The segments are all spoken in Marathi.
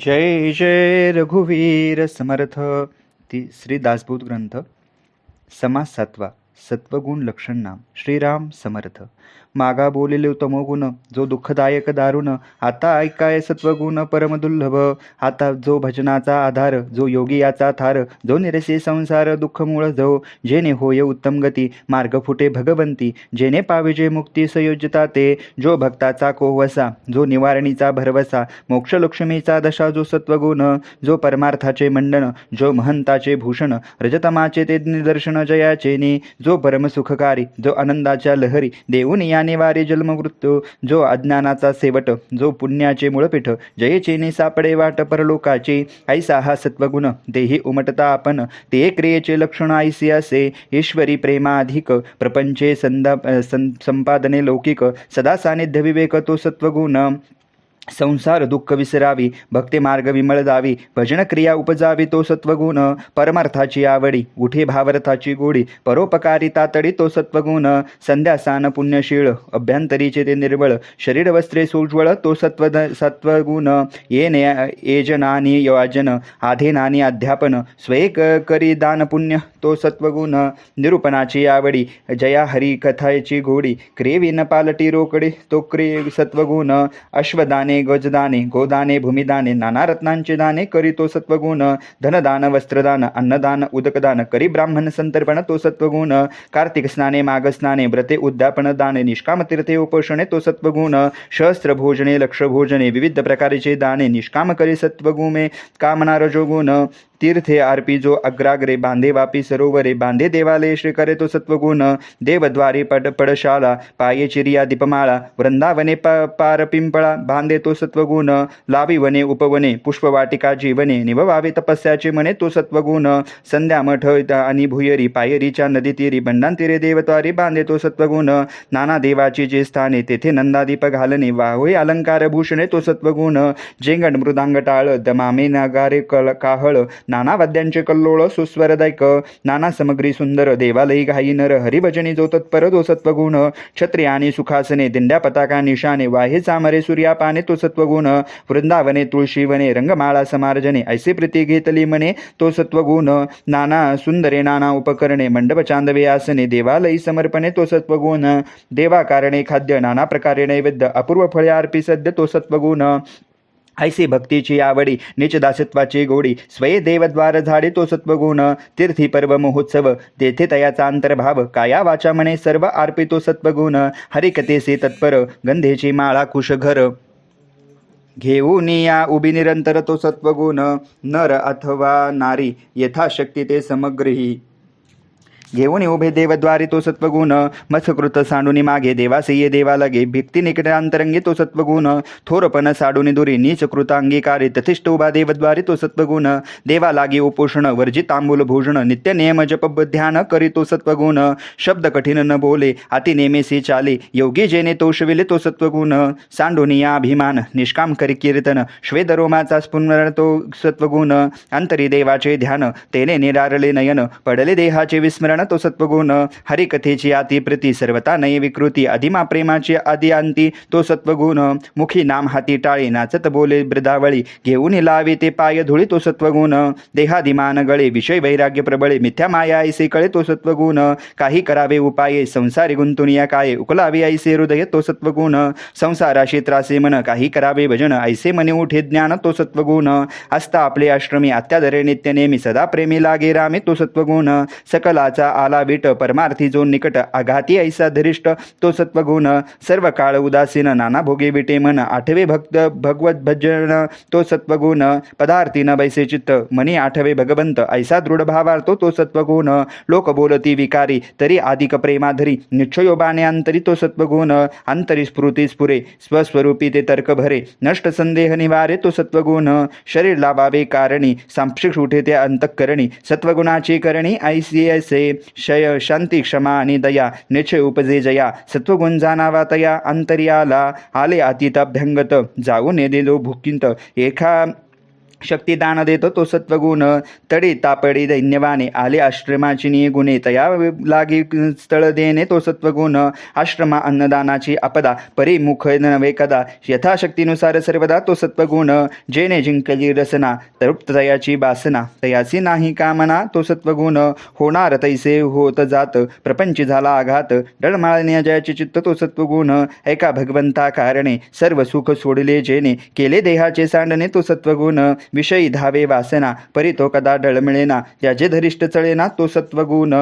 जय जय रघुवीर समर्थ ती श्री दासबोध ग्रंथ समास सातवा सत्वगुण लक्षण नाम श्रीराम समर्थ. मागा बोलिले तमोगुण जो दुःखदायक दारुण आता ऐकाय सत्वगुण परमदुर्लभ. आता जो भजनाचा आधार जो योगी याचा थार जो निरसे संसार दुःख मूळ जो जेने होय उत्तम गती मार्ग फुटे भगवंती. जेने पाविजे मुक्ती संयोजता ते. जो भक्ताचा कोवसा जो निवारणीचा भरवसा. मोक्ष लक्ष्मीचा दशा जो सत्वगुण जो परमार्थाचे मंडन जो महंताचे भूषण. रजतमाचे ते निदर्शन जयाचे ने. जो परमसुखकारी जो आनंदाच्या लहरी. देऊन या निवारी जन्ममृत्यू जो अज्ञानाचा सेवट जो पुण्याचे मूळपीठ जयचेने सापडे वाट परलोकाची ऐसा हा सत्वगुण देही उमटता आपण ते क्रियेचे लक्षण ऐसी असे ईश्वरी प्रेमाधिक प्रपंचे संदा संपादने लौकिक सदा सानिध्य विवेक तो सत्वगुण. संसार दुःख विसरावी भक्ती मार्ग विमळ जावी भजन क्रिया उपजावी तो सत्वगुण परमार्थाची आवडी उठे भावर्थाची गोडी परोपकारी तातडी तो सत्वगुण संध्यासान पुण्यशीळ अभ्यंतरीचे ते निर्बळ शरीर वस्त्रे सोज्वळ तो सत्व सत्वगुण येणे येजनानी योजन आधेनानी अध्यापन स्वये क- करी दान पुण्य तो सत्वगुण निरूपणाची आवडी जया हरी कथाची घोडी क्रेवीन पालटी रोकडे तो क्रे सत्वगुण अश्वदाने गजदाने गोदाने भूमिदाने नाना रत्नांचे दाने करी तो सत्वगुण धनदान वस्त्रदान अन्नदान उदकदान करी ब्राह्मण संतर्पण तो सत्वगुण कार्तिक स्नाने मागस्नाने व्रते उद्यापन दाने निष्काम तीर्थे उपोषणे तो सत्वगुण शस्त्र भोजने लक्ष भोजने विविध प्रकारचे दाने निष्काम करी सत्वगुमे कामना रजोगुण तीर्थे आरपी जो अग्राग्रे बांधे वापी सरोवरे बांधे देवालय श्री करे तो सत्वगुण देवद्वारी पड पडशाला पाये चिरिया दीपमाळा वृंदावने प पार पिंपळा बांधे तो सत्वगुण लावी वने उपवने पुष्पवाटिका जीवने निभवावे तपस्याचे म्हणे तो सत्वगुण संध्या मठ आणि भुयरी पायरीच्या नदी तीरी बंडांतिरे देवद्वारी बांधे तो सत्वगुण नाना देवाची जे स्थाने तेथे नंदादीप घालणे वाहोई अलंकार भूषणे तो सत्वगुण जेंगण मृदांग टाळ दमामे नागारे कल काहळ नाना वाद्यांचे कल्लोळ सुस्वरदायक नाना समग्री सुंदर देवालयी घाई नर. हरिभजनी जो तत्पर तो सत्वगुण. क्षत्रिय आणि सुखासने दिंड्या पताका निशाने वाहे चामरे सूर्यापाने तो सत्वगुण. वृंदावने तुळशीवने रंगमाळा समार्जने ऐसे प्रीती घेतली म्हणे तो सत्वगुण. नाना सुंदरे नाना उपकरणे मंडप चांदवे आसने देवालयी समर्पणे तो सत्वगुण. देवा कारणे खाद्य नाना प्रकारे नैवेद्य अपूर्व फळे अर्पी सद्य तो सत्वगुण. ऐसी भक्तीची आवडी निच दासत्वाची गोडी. स्वये देवद्वार झाडे तो सत्वगुण. तीर्थी पर्व महोत्सव तेथे तयाचा अंतर्भाव. काया वाचा म्हणे सर्व अर्पितो सत्वगुण. हरिकतेसी तत्पर गंधेची माळा कुशघर घेऊन या उभी निरंतर तो सत्वगुण. नर अथवा नारी यथाशक्ती ते समग्रही. घेऊन उभे देवद्वारे तो सत्वगुण. मत्स्यकृत सांडुनी मागे देवासे ये देवा लगे. भिक्ती निकट अंतरंगी तो सत्वगुण. थोरपण साडुनी दुरी नीच कृत अंगीकारी तथिष्ठ उभा देवद्वारे तो सत्वगुण. देवा लागे उपोषण वर्जित तांबूल भूषण. नित्य नियम जप ध्यान करी तो सत्वगुण. शब्द कठीण न बोले अति नेमेसी चाले. योगी जेने तोषविले तो सत्वगुण. सांडुनी अभिमान निष्काम करी कीर्तन. श्वेदरोमाचा स्पुनर तो सत्वगुण. अंतरी देवाचे ध्यान तेने निरारले नयन. पडले देहाचे विस्मरण तो सत्वगुण. हरिकथेची प्रती सर्वता नये विकृती. अधिमा प्रेमाची आदि अंती तो सत्वगुण. मुखी नाम हाती टाळे नाचत बोले ब्रदावळी घेऊन लावे ते पाय धुळी तो सत्वगुण. देहादिमान गळे विषय वैराग्य प्रबळे. मिथ्या माया ऐसे कळे तो सत्वगुण. काही करावे उपाये संसारी गुंतून या काय. उकलावे ऐसे हृदय तो सत्वगुण. संसाराशी त्रासे मन काही करावे भजन. ऐसे मने उठे ज्ञान तो सत्वगुण. असता आपले आश्रमी अत्यादरे नित्य नेहमी. सदा प्रेमी लागे रामे तो सत्वगुण. सकलाचा आला विट परमार्थी जो निकट आघाती ऐसा धरिष्ठ तो सत्वगुण सर्व काळ उदासीन नाना भोगे विटे मन आठवे भक्त भगवत भजन तो सत्वगुण पदार्थी न बैसे चित्त. मनी आठवे भगवंत ऐसा दृढ भावार्थो तो सत्वगुण लोक बोलती विकारी तरी आदिक प्रेमाधरी. निश्चयोबाने अंतरी तो सत्वगुण अंतरी स्फुरती स्फुरे. स्वस्वरूपी ते तर्क भरे. नष्ट संदेह निवारे तो सत्वगुण शरीर लाभावे कारणी. सांक्षिक उठे ते अंतकरणी. सत्वगुणाची करणी ऐसी ऐसे शय शांती क्षमा आणि दया निश्चय उपजे जया सत्वगुण जाणावा तया अंतर्याला आले अतिताभ्यंगत जाऊन दिलो भुकिंत एका शक्तिदान देतो तो सत्वगुण तडी तापडी दैन्यवाने आले आश्रमाची नि गुणे तया लागी स्थळ देणे तो सत्वगुण आश्रमा अन्नदानाची आपदा. परिमुख नव्हे कदा. यथाशक्तीनुसार सर्वदा तो सत्वगुण जेणे जिंकली रसना. तृप्त तयाची बासना तयाची नाही कामना तो सत्वगुण होणार तैसे होत जात. प्रपंच झाला आघात. डळमाळण्या जयाचे चित्त तो सत्वगुण ऐका भगवंता कारणे. सर्व सुख सोडले जेणे. केले देहाचे सांडणे तो सत्वगुण विषयी धावे वासना परी तो कदा डळमिळेना याचे धरिष्ठ चळेना तो सत्वगुण.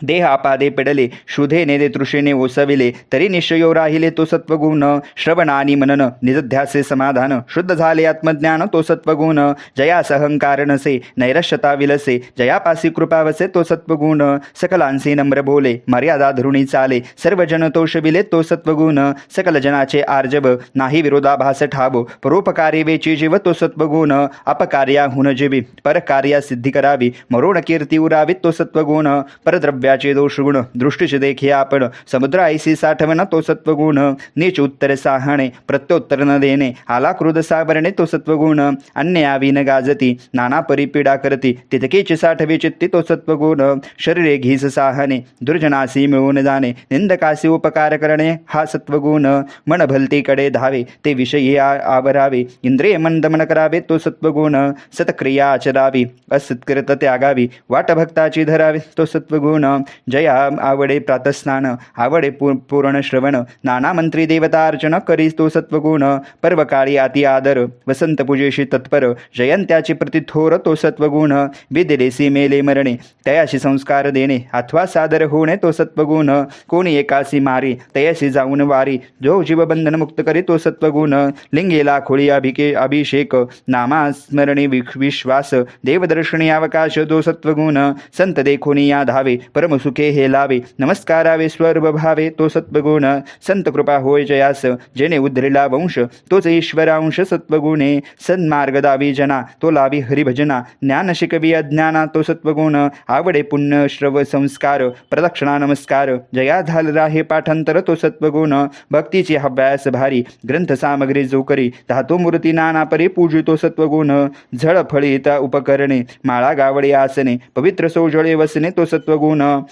देह आपादे पडले शुधेने दे तृषेने ओसविले तरी निश्चयो राहिले तो सत्वगुण श्रवण आणि मनन निजध्यासे समाधान शुद्ध झाले आत्मज्ञान तो सत्वगुण जया सहंकार नसे नैरश्यता विलसे जयापासी कृपावसे तो सत्वगुण सकलांसी नम्र बोले मर्यादा धरुणी चाले सर्वजन तोषविले तो सत्वगुण सकल जनाचे आर्जव नाही विरोधाभास ठावो परोपकारी वेची जीव तो सत्वगुण अपकार्या हुन जीवी परकार्या सिद्धी करावी मरोण कीर्ती उरावी तो सत्वगुण परद्रव्य परद्रव्याचे दोषगुण दृष्टीचे देखी आपण. समुद्र ऐसी साठवण तो सत्वगुण. नीच उत्तर साहणे प्रत्योत्तर न देणे. आला क्रोध सावरणे तो सत्वगुण. अन्य आवी न गाजती नाना परिपीडा करती. तितकेची साठवे चित्ती तो सत्वगुण. शरीरे घीस साहणे दुर्जनासी मिळून जाणे. निंदकासी उपकार करणे हा सत्वगुण. मन भलतीकडे धावे ते विषयी आ- आवरावे. इंद्रिय मन दमन करावे तो सत्वगुण. सतक्रिया आचरावी असत्कृत त्यागावी. वाट भक्ताची धरावी तो सत्वगुण. जया आवडे प्रातस्नान आवडे पू पूर्ण श्रवण नाना मंत्री देवता अर्चन करी तो सत्वगुण पर्वकाळी अति आदर वसंत पूजेशी तत्पर जयंत्याची प्रतिथोर तो सत्वगुण विदिलेसी मेले मरणे तयाशी संस्कार देणे अथवा सादर होणे तो सत्वगुण कोणी एकासी मारी तयाशी जाऊन वारी जो जीवबंधन मुक्त करी तो सत्वगुण लिंगेला खोळी अभिके अभिषेक नामास्मरणी विश्वास देवदर्शनी अवकाश तो सत्वगुण संत देखोनी या धावे परमसुखे हे लावे. नमस्कारावे स्वर्व भावे तो सत्वगुण संत कृपा होय जयास. जेणे उद्धरिला वंश तोच ईश्वरांश सत्वगुणे सन्मार्ग दावी जना तो लावी हरिभजना. ज्ञान शिकवी अज्ञाना तो सत्वगुण आवडे पुण्य श्रव संस्कार. प्रदक्षिणा नमस्कार. जया झालरा हे पाठांतर तो सत्वगुण भक्तीची हव्यास भारी. ग्रंथ सामग्री जो करी धातू मूर्ती नाना परी पूजितो सत्वगुण झळ फळीता उपकरणे. माळा गावडे आसने. पवित्र सोजळे वसने तो सत्वगुण uma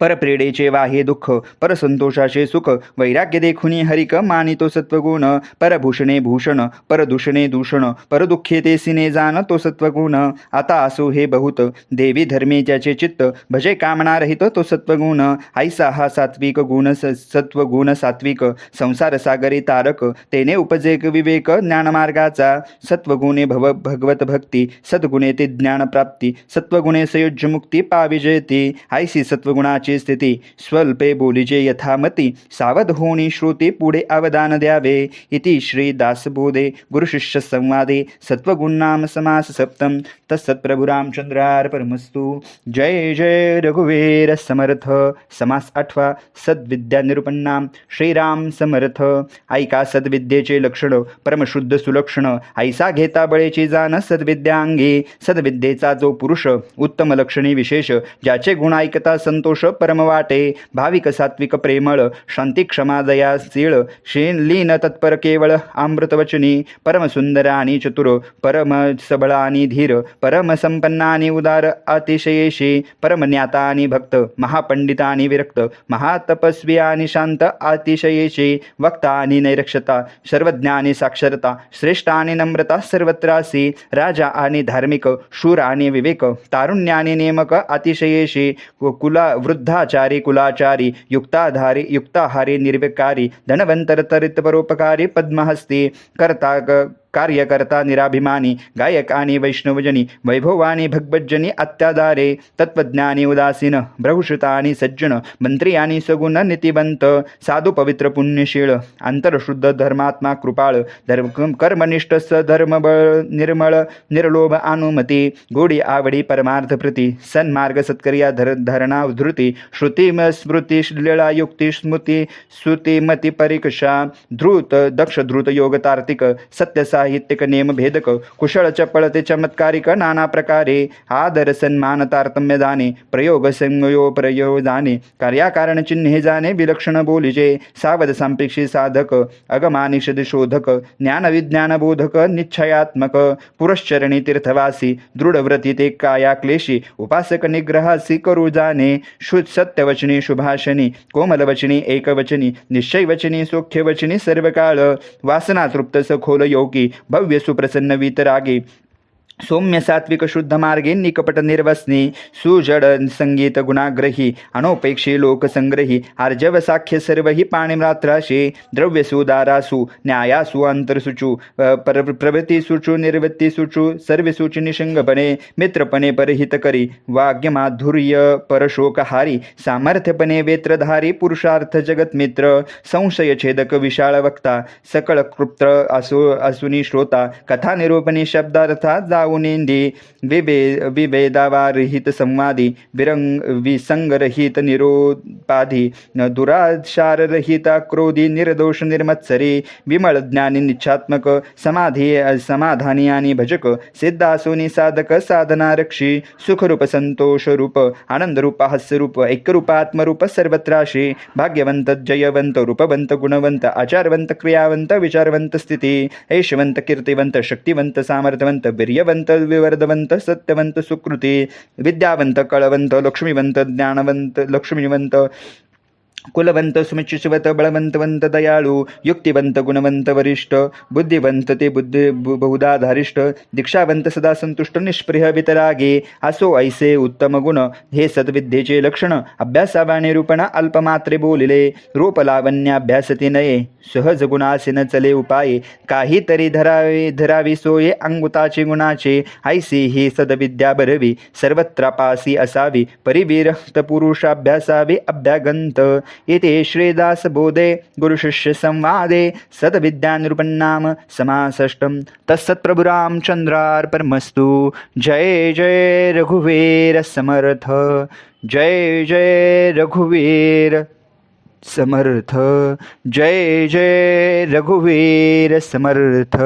परप्रेडेचे वाहे दुःख परसंतोषाचे सुख वैराग्य देखुनी हरिक मानितो सत्वगुण परभूषणे भूषण परदूषणे दूषण परदुःखे ते सिने जाण तो सत्वगुण. आता असो हे बहुत देवी धर्मे ज्याचे चित्त भजे कामना रहित तो सत्वगुण. ऐसा हा सात्विक गुण स सत्वगुण सात्विक संसार सागरी तारक तेने उपजे विवेक ज्ञानमार्गाचा. सत्वगुणे भव भगवत भक्ती सद्गुणे ते ज्ञानप्राप्ती सत्वगुणे संयुज्य मुक्ती पाविजयती ऐसी सत्वगुणाची स्थिती. स्वल्पे बोलिजे यथामती. सावध होणी श्रोते पुढे अवदान द्यावे. इति श्री दासबोधे गुरुशिष्य संवादे. सत्वगुणाम समास सप्तम. तत्सत्प्रभु रामचंद्रार्पणमस्तु जय जय रघुवीर समर्थ. समास आठवा सद्विद्या निरूपणाम श्रीराम समर्थ. ऐका सद्विद्येचे लक्षण. परमशुद्ध सुलक्षण. ऐसा घेता बळेची जाण सद्विद्यांगी. सद्विद्येचा जो पुरुष. उत्तम लक्षणी विशेष. ज्याचे गुण ऐकता संतोष. परम वाटे भाविक सात्विक प्रेमळ शांती क्षमा दया शीळ शीन लीन तत्पर केवळ अमृतवचनी परम सुंदर आणि चतुर परम सबळ आणि धीर परम संपन्न आणि उदार अतिशयेशी परम ज्ञाता आणि भक्त महापंडित आणि विरक्त महातपस्वी आणि शांत अतिशयेशी वक्ता आणि नैरक्षता सर्वज्ञ आणि साक्षरता श्रेष्ठ आणि नम्रता सर्वत्रासी राजा आणि धार्मिक शूर आणि विवेक तारुण्य आणि नेमक अतिशयेशी व कुला शुद्धाचारी कुलाचारी युक्ताधारी युक्ताहारी निर्विकारी धनवंतर तरित परोपकारी पद्महस्ती कर्ता कार्यकर्ता निराभिमानी गायक आणि वैष्णवजनी वैभवानी भगवज्जनी अत्याधारे तत्वज्ञानी उदासीन ब्रहुश्रुत आणि सज्जन मंत्री आणि सगुण नीतिवंत साधू पवित्र पुण्यशीळ आंतरशुद्ध धर्मात्मा कृपाळ धर्म कर्मनिष्ठ सधर्मबळ निर्मळ निर्लोभ अनुमती गोडी आवडी परमार्थ प्रती सन्मार्ग सत्क्रिया धर धरणा उद्धृती श्रुती स्मृती लीळा युक्ती स्मृती श्रुती मती धृत दक्ष धृत योग तार्तिक सत्य साहित्यक नेम भेदक कुशळ चपळ ते चमत्कारिक नाना प्रकारे आदर सन्मान तारतम्य जाणे प्रयोग संयो प्रयोग जाणे कार्याकारण चिन्हे जाणे विलक्षण बोलिजे सावध सांपेक्षी साधक अगमानिषद शोधक ज्ञानविज्ञान बोधक निश्चयात्मक पुरश्चरणी तीर्थवासी दृढव्रती ते काया क्लेशी उपासक निग्रहासी करू जाणे शुद्ध सत्यवचनी शुभाषणी कोमलवचनी एकवचनी निश्चयवचनी सौख्यवचनी सर्व काळ वासना तृप्त सखोल योगी भव्य सुप्रसन्न वितरागी. सौम्य सात्विक शुद्ध मार्गे निकपट निर्वसनी सुजड संगीत गुणाग्रही अनोपेक्षी लोकसंग्रही आर्जव साख्य सर्व ही पाणिम्रात्राशे द्रव्य सुदारासु न्यायासु अंतरसुचु पर प्रवृत्ती सुचु निर्वृत्ती सुचु निशंगपणे मित्रपणे परहित करी वाग्यमाधुर्य परशोकहारी सामर्थ्यपणे वेत्रधारी पुरुषार्थ जगत मित्र संशय छेदक विशाळ वक्ता सकळ कृप्त असो असुनी श्रोता कथा निरूपणी शब्दार्था जाऊनेंदी विभे विभेदावारहित संवादी विरंग विसंगरहित निरोपाधी दुराशाररहित क्रोधी निर्दोष निर्मत्सरी विमळ ज्ञानी निच्छात्मक समाधी समाधानी आणि भजक सिद्धासोनी साधक साधना रक्षी सुखरूप संतोषरूप आनंदरूप हास्यरूप एकरूप आत्मरूप सर्वत्राशी भाग्यवंत जयवंत रूपवंत गुणवंत आचारवंत क्रियावंत विचारवंत स्थिती ऐशवंत कीर्तिवंत शक्तिवंत सामर्थ्यवंत वीर्यवंत विवर्धवंत सत्यवंत सुकृती विद्यावंत कळवंत लक्ष्मीवंत ज्ञानवंत लक्ष्मीवंत कुलवंत सुमिचिवत बळवंतवंत दयाळू युक्तिवंत गुणवंत वरिष्ठ बुद्धिवंत ते बुद्धी बु- बहुधाधारिष्ठ दीक्षावंत सदा संतुष्ट निष्प्रिय वितरागे असो ऐसे उत्तम गुण हे सद्विद्येचे लक्षण अभ्यासावा निरूपण अल्पमात्रे बोलिले रूप लावण्याभ्यासती नये सहज गुणासीन चले उपाये काहीतरी धरावे धरावी सोये अंगुताचे गुणाचे ऐसी ही सदविद्या बरवी सर्वत्रापासी असावी परिविरक्त पुरुषाभ्यासावे अभ्यागंत इति श्रीदासबोधे गुरुशिष्यसंवादे सद्विद्यानिरुपन्नाम समाषष्टं समासष्टं तत्सत्प्रभुरामचन्द्रार्पणमस्तु। जय जय रघुवीर समर्थ। जय जय रघुवीर समर्थ। जय जय रघुवीर समर्थ।